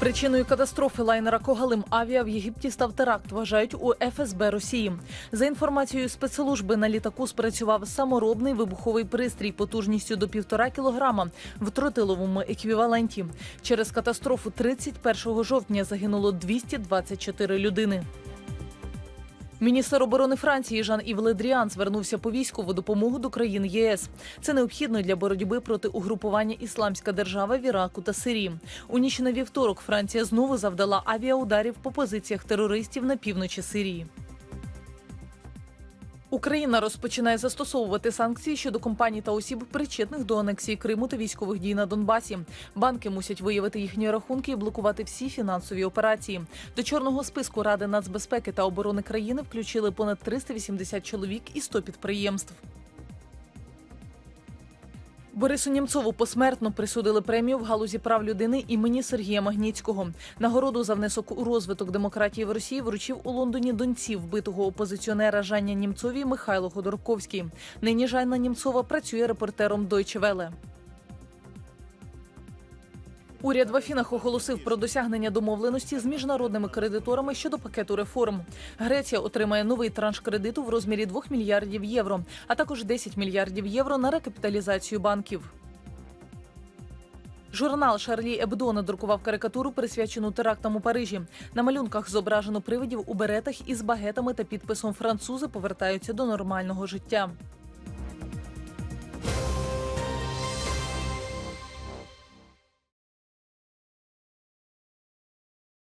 Причиною катастрофи лайнера Когалим Авіа в Єгипті став теракт, вважають у ФСБ Росії. За інформацією спецслужби, на літаку спрацював саморобний вибуховий пристрій потужністю до півтора кілограма в тротиловому еквіваленті. Через катастрофу 31 жовтня загинуло 224 людини. Міністр оборони Франції Жан Ів Ледріан звернувся по військову допомогу до країн ЄС. Це необхідно для боротьби проти угрупування Ісламська держава в Іраку та Сирії. У ніч на вівторок Франція знову завдала авіаударів по позиціях терористів на півночі Сирії. Україна розпочинає застосовувати санкції щодо компаній та осіб, причетних до анексії Криму та військових дій на Донбасі. Банки мусять виявити їхні рахунки і блокувати всі фінансові операції. До чорного списку Ради нацбезпеки та оборони країни включили понад 380 чоловік і 100 підприємств. Борису Німцову посмертно присудили премію в галузі прав людини імені Сергія Магніцького. Нагороду за внесок у розвиток демократії в Росії вручив у Лондоні доньці вбитого опозиціонера Жаня Німцові Михайло Ходорковський. Нині Жанна Німцова працює репортером Deutsche Welle. Уряд в Афінах оголосив про досягнення домовленості з міжнародними кредиторами щодо пакету реформ. Греція отримає новий транш кредиту в розмірі 2 мільярдів євро, а також 10 мільярдів євро на рекапіталізацію банків. Журнал Шарлі Ебдо надрукував карикатуру, присвячену терактам у Парижі. На малюнках зображено привидів у беретах із багетами та підписом французи повертаються до нормального життя.